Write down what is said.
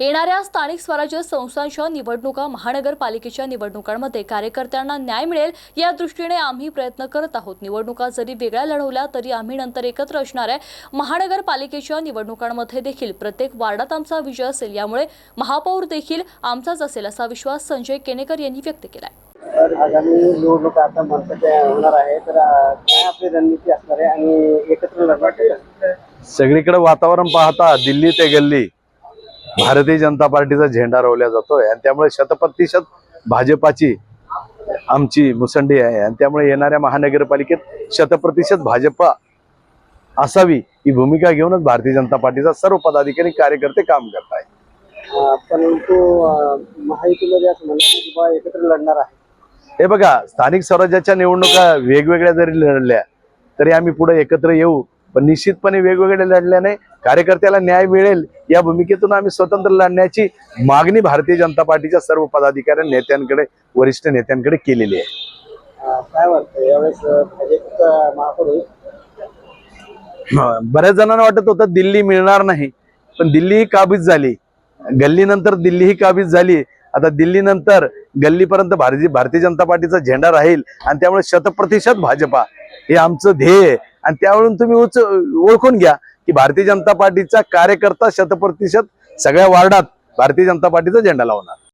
येणाऱ्या स्थानिक स्वराज्य संस्थांच्या निवडणुका महानगरपालिकेच्या निवडणुकांमध्ये कार्यकर्त्यांना न्याय मिळेल या दृष्टीने आम्ही प्रयत्न करत आहोत. निवडणुका जरी वेगळ्या लढवल्या तरी आम्ही नंतर एकत्र असणाऱ्या महानगरपालिकेच्या निवडणुकांमध्ये देखील प्रत्येक वार्डात आमचा विजय असेल यामुळे महापौर देखील आमचाच असेल असा विश्वास संजय केनेकर यांनी व्यक्त केला तर आगामी निवडणूक आता होणार आहे तर काय आपली रणनीती असणार आहे आणि एकत्र लढणार? सगळीकडे वातावरण पाहता दिल्ली ते गल्ली. भारतीय जनता पार्टीचा झेंडा रोवला जातोय आणि त्यामुळे शतप्रतिशत भाजपाची आमची मुसंडी आहे. आणि त्यामुळे येणाऱ्या महानगरपालिकेत शतप्रतिशत भाजपा असावी ही भूमिका घेऊनच भारतीय जनता पार्टीचा सर्व पदाधिकारी कार्यकर्ते काम करत आहेत. परंतु महायुतीमध्ये असं की एकत्र लढणार आहे. हे बघा स्थानिक स्वराज्याच्या निवडणुका वेगवेगळ्या जरी लढल्या तरी आम्ही पुढे एकत्र येऊ पण निश्चितपणे वेगवेगळ्या लढल्याने कार्यकर्त्याला न्याय मिळेल या भूमिकेतून आम्ही स्वतंत्र लढण्याची मागणी भारतीय जनता पार्टीच्या सर्व पदाधिकारी नेत्यांकडे वरिष्ठ नेत्यांकडे केलेली आहे. काय वाटतं यावेळेस बऱ्याच जणांना वाटत होतं दिल्ली मिळणार नाही पण दिल्ली ही काबीज झाली. गल्लीनंतर दिल्ली ही काबीज झाली. आता दिल्ली नंतर गल्लीपर्यंत भारतीय भारतीय जनता पार्टीचा झेंडा राहील आणि त्यामुळे शतप्रतिशत भाजपा हे आमचं ध्येय आणि त्यावरून तुम्ही उच- ओळखून घ्या की भारतीय जनता पार्टीचा कार्यकर्ता शतप्रतिशत सगळ्या वार्डात भारतीय जनता पार्टीचा झेंडा लावणार.